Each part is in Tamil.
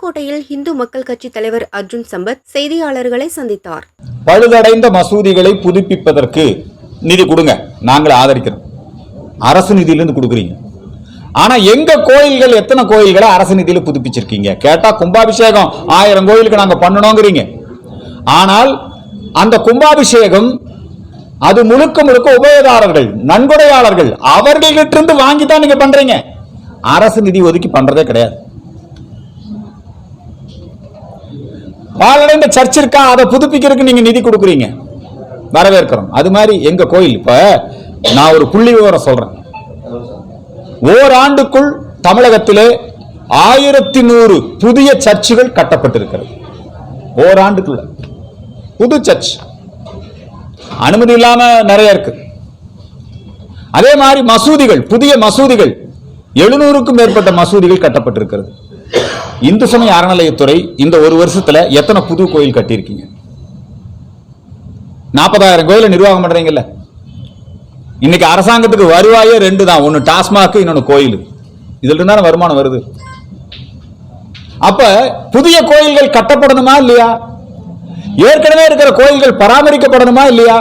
புதுக்கோட்டையில் இந்து மக்கள் கட்சி தலைவர் அர்ஜுன் சம்பத் செய்தியாளர்களை சந்தித்தார். பழுதடைந்த மசூதிகளை புதுப்பிப்பதற்கு நிதி கொடுங்க. நாங்கள் ஆதரிக்கிறோம். அரசு நிதியிலிருந்து கொடுக்குறீங்க. ஆனா எங்க கோயில்கள் எத்தனை கோயில்களை அரசு நிதியில புதுப்பிச்சிருக்கீங்க? கேட்டா கும்பாபிஷேகம் ஆயிரம் கோயிலுக்கு நாங்க பண்ணணுங்கிறீங்க. ஆனால் அந்த கும்பாபிஷேகம் அது முழுக்க முழுக்க உபயோகாரர்கள் நன்கொடையாளர்கள் அவர்களிட்ட இருந்து வாங்கி தான் நீங்க பண்றீங்க. அரசு நிதி ஒதுக்கி பண்றதே கிடையாது. பாலடைந்த சர்ச் இருக்கா? அதை புதுப்பிக்கிறதுக்கு நீங்க நிதி கொடுக்குறீங்க. வரவேற்கிறோம். அது மாதிரி எங்க கோயில் இப்ப நான் ஒரு புள்ளி விவரம் சொல்றேன். ஓராண்டுக்குள் தமிழகத்திலே ஆயிரத்தி நூறு புதிய சர்ச்சுகள் கட்டப்பட்டிருக்கிறது. ஓராண்டுக்குள்ள. புது சர்ச். அனுமதி இல்லாம நிறைய இருக்கு. அதே மாதிரி மசூதிகள் புதிய மசூதிகள். எழுநூறுக்கும் மேற்பட்ட மசூதிகள் கட்டப்பட்டிருக்கிறது. இந்து சமய அறநிலையத்துறை இந்த ஒரு வருஷத்துல எத்தனை புது கோயில் கட்டியிருக்கீங்க? நாற்பதாயிரம் கோயில நிர்வாகம் பண்றீங்கல்ல. இன்னைக்கு அரசாங்கத்துக்கு வருவாயே ரெண்டு தான். ஒன்னு டாஸ்மாக் இன்னொன்னு கோயில். இதுல இருந்தான வருமானம் வருது. அப்ப புதிய கோயில்கள் கட்டப்படணுமா இல்லையா? ஏற்கனவே இருக்கிற கோயில்கள் பராமரிக்கப்படணுமா இல்லையா?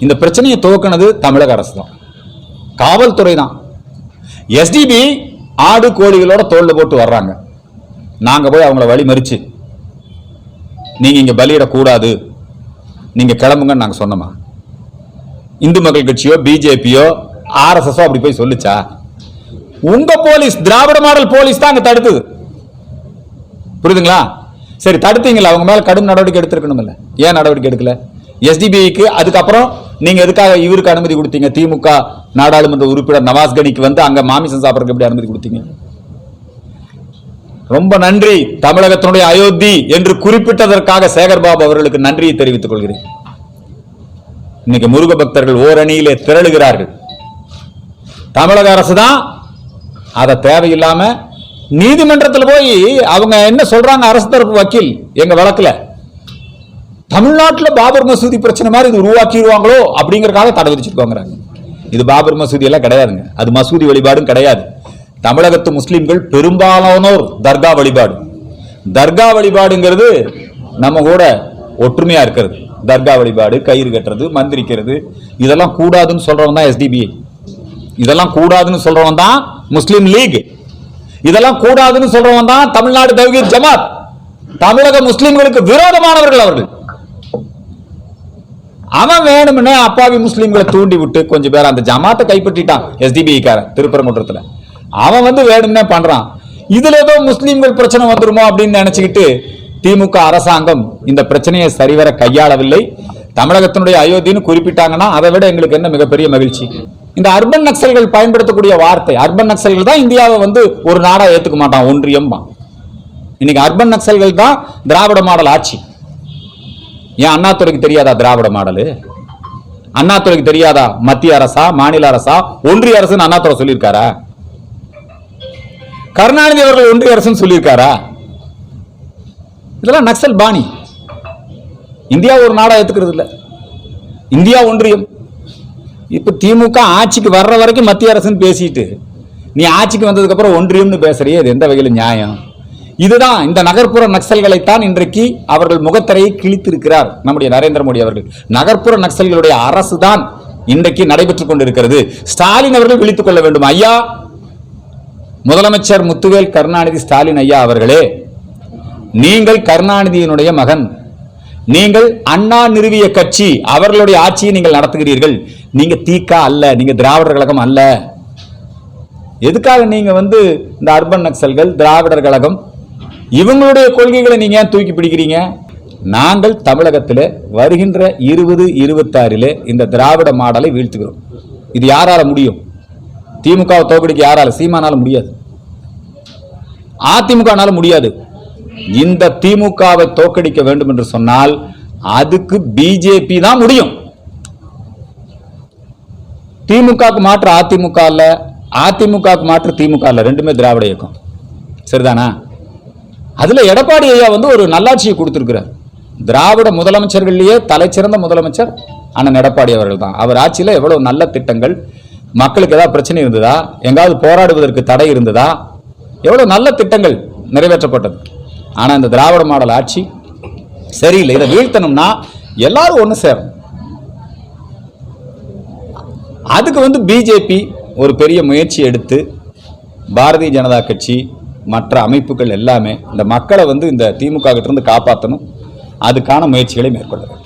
இந்த பிரச்சனையை துவக்கினது தமிழக அரசு தான். காவல்துறை தான். எஸ்டிபி ஆடு கோழிகளோட தோல்ல போட்டு வர்றாங்க. நாங்கள் போய் அவங்கள வழி மறிச்சு நீங்கள் இங்கே பலியிடக்கூடாது நீங்கள் கிளம்புங்கன்னு நாங்கள் சொன்னோமா? இந்து மக்கள் கட்சியோ பிஜேபியோ ஆர்எஸ்எஸோ அப்படி போய் சொல்லுச்சா? உங்க போலீஸ் திராவிட மாடல் போலீஸ் தான் அங்கே தடுத்தது புரியுதுங்களா? சரி தடுத்தீங்களா அவங்க மேலே கடும் நடவடிக்கை எடுத்திருக்கணும்ல ஏன் நடவடிக்கை எடுக்கல? எஸ்டிபிக்கு அதுக்கப்புறம் நீங்கள் எதுக்காக இவருக்கு அனுமதி கொடுத்தீங்க? திமுக நாடாளுமன்ற உறுப்பினர் நவாஸ் கனிக்கு வந்து அங்கே மாமிசம் சாப்பிட்றதுக்கு எப்படி அனுமதி கொடுத்தீங்க? ரொம்ப நன்றி தமிழகத்தினுடைய அயோத்தி என்று குறிப்பிட்டதற்காக சேகர்பாபு அவர்களுக்கு நன்றியை தெரிவித்துக் கொள்கிறேன். இன்னைக்கு முருக பக்தர்கள் ஓரணியிலே திரளுகிறார்கள். தமிழக அரசு தான் அதை தேவையில்லாம நீதிமன்றத்தில் போய் அவங்க என்ன சொல்றாங்க அரசு தரப்பு வக்கீல் எங்க வழக்குல? தமிழ்நாட்டுல பாபர் மசூதி பிரச்சனை மாதிரி இது உருவாக்கிடுவாங்களோ அப்படிங்கறக்காக தடை விதிச்சிருக்கோங்கிறாங்க. இது பாபர் மசூதி எல்லாம் கிடையாதுங்க. அது மசூதி வழிபாடும் கிடையாது. தமிழகத்து முஸ்லிம்கள் பெரும்பாலானோர் தர்கா வழிபாடு. தர்கா வழிபாடுங்கிறது நம்ம கூட ஒற்றுமையா இருக்கிறது. தர்கா வழிபாடு கயிறு கட்டுறது மந்திரிக்கிறது இதெல்லாம் கூடாதுன்னு சொல்றவன் தான் எஸ்டிபிஐ இதெல்லாம் கூடாதுன்னு சொல்றவன் தான் முஸ்லீம் லீக். இதெல்லாம் கூடாதுன்னு சொல்றவன் தான் தமிழ்நாடு தவ்கீர் ஜமாத். தமிழக முஸ்லிம்களுக்கு விரோதமானவர்கள் அவர்கள். அவன் வேணும்னு அப்பாவி முஸ்லீம்களை தூண்டி விட்டு கொஞ்சம் பேர் அந்த ஜமாத்தை கைப்பற்றிட்டான் எஸ்டிபிஐ காரன் திருப்பரங்குன்றத்தில். அவன் வந்து வேணும்னே பண்றான். இதுல ஏதோ முஸ்லீம்கள் பிரச்சனை வந்துருமோ அப்படின்னு நினைச்சுக்கிட்டு திமுக அரசாங்கம் இந்த பிரச்சனையை சரிவர கையாளவில்லை. தமிழகத்தினுடைய அயோத்தின்னு குறிப்பிட்டாங்கன்னா அதை விட எங்களுக்கு என்ன மிகப்பெரிய மகிழ்ச்சி. இந்த அர்பன் நக்சல்கள் பயன்படுத்தக்கூடிய வார்த்தை அர்பன் நக்சல்கள் தான் இந்தியாவை வந்து ஒரு நாடா ஏத்துக்க மாட்டான் ஒன்றியம் இன்னைக்கு அர்பன் நக்சல்கள் தான் திராவிட மாடல் ஆட்சி. ஏன் அண்ணாத்துறைக்கு தெரியாதா திராவிட மாடலு? அண்ணாத்துறைக்கு தெரியாதா மத்திய அரசா மாநில அரசா? ஒன்றிய அரசுன்னு அண்ணாத்துறை சொல்லியிருக்காரா? கருணாநிதி அவர்கள் ஒன்றிய அரசுன்னு சொல்லியிருக்காரா? இதெல்லாம் நக்சல் பாணி. இந்தியா ஒரு நாடா ஏத்துக்கிறது இல்ல. இந்தியா ஒன்றியம். இப்ப திமுக ஆட்சிக்கு வர்ற வரைக்கும் மத்திய அரசுன்னு பேசிட்டு நீ ஆட்சிக்கு வந்ததுக்கு அப்புறம் ஒன்றியம்னு பேசுறியே இது எந்த வகையில் நியாயம்? இதுதான் இந்த நகர்ப்புற நக்சல்களைத்தான் இன்றைக்கு அவர்கள் முகத்திரையை கிழித்திருக்கிறார் நம்முடைய நரேந்திர மோடி அவர்கள். நகர்ப்புற நக்சல்களுடைய அரசு தான் இன்றைக்கு நடைபெற்றுக் கொண்டிருக்கிறது. ஸ்டாலின் அவர்கள் விழித்துக் கொள்ள வேண்டும். ஐயா முதலமைச்சர் முத்துவேல் கருணாநிதி ஸ்டாலின் ஐயா அவர்களே நீங்கள் கருணாநிதியினுடைய மகன் நீங்கள் அண்ணா நிறுவிய கட்சி அவர்களுடைய ஆட்சியை நீங்கள் நடத்துகிறீர்கள். நீங்க தீக்கா அல்ல நீங்க திராவிடர் கழகம் அல்ல. எதுக்காக நீங்க வந்து இந்த அர்பன் நக்சல்கள் திராவிடர் கழகம் இவங்களுடைய கொள்கைகளை நீங்க ஏன் தூக்கி பிடிக்கிறீங்க? நாங்கள் தமிழகத்தில் வருகின்ற இருபது இருபத்தாறில் இந்த திராவிட மாடலை வீழ்த்துகிறோம். இது யாரால முடியும்? திமுகவை தோக்கடிக்க யாரால? சீமானால முடியாது. அதிமுகனால முடியாது. இந்த திமுகவை தோக்கடிக்க வேண்டும் என்று சொன்னால் அதுக்கு பிஜேபி தான் முடியும். திமுகவுக்கு மாற்று அதிமுக இல்ல அதிமுகவுக்கு மாற்று திமுக இல்ல ரெண்டுமே திராவிட இயக்கம். சரிதானா? அதுல எடப்பாடி ஐயா வந்து ஒரு நல்லாட்சியை கொடுத்திருக்கிறார். திராவிட முதலமைச்சர்கள்லயே தலைச்சிறந்த முதலமைச்சர் அண்ணன் எடப்பாடி அவர்கள் தான். அவர் ஆட்சியில் எவ்வளவு நல்ல திட்டங்கள் மக்களுக்கு ஏதாவது பிரச்சனை இருந்ததா? எங்காவது போராடுவதற்கு தடை இருந்ததா? எவ்வளோ நல்ல திட்டங்கள் நிறைவேற்றப்பட்டது. ஆனால் இந்த திராவிட மாடல் ஆட்சி சரியில்லை. இதை வீழ்த்தணும்னா எல்லாரும் ஒன்று சேரும் அதுக்கு வந்து பிஜேபி ஒரு பெரிய முயற்சி எடுத்து பாரதிய ஜனதா கட்சி மற்ற அமைப்புகள் எல்லாமே இந்த மக்களை வந்து இந்த திமுக கிட்டேருந்து காப்பாற்றணும் அதுக்கான முயற்சிகளை மேற்கொள்ள வேண்டும்.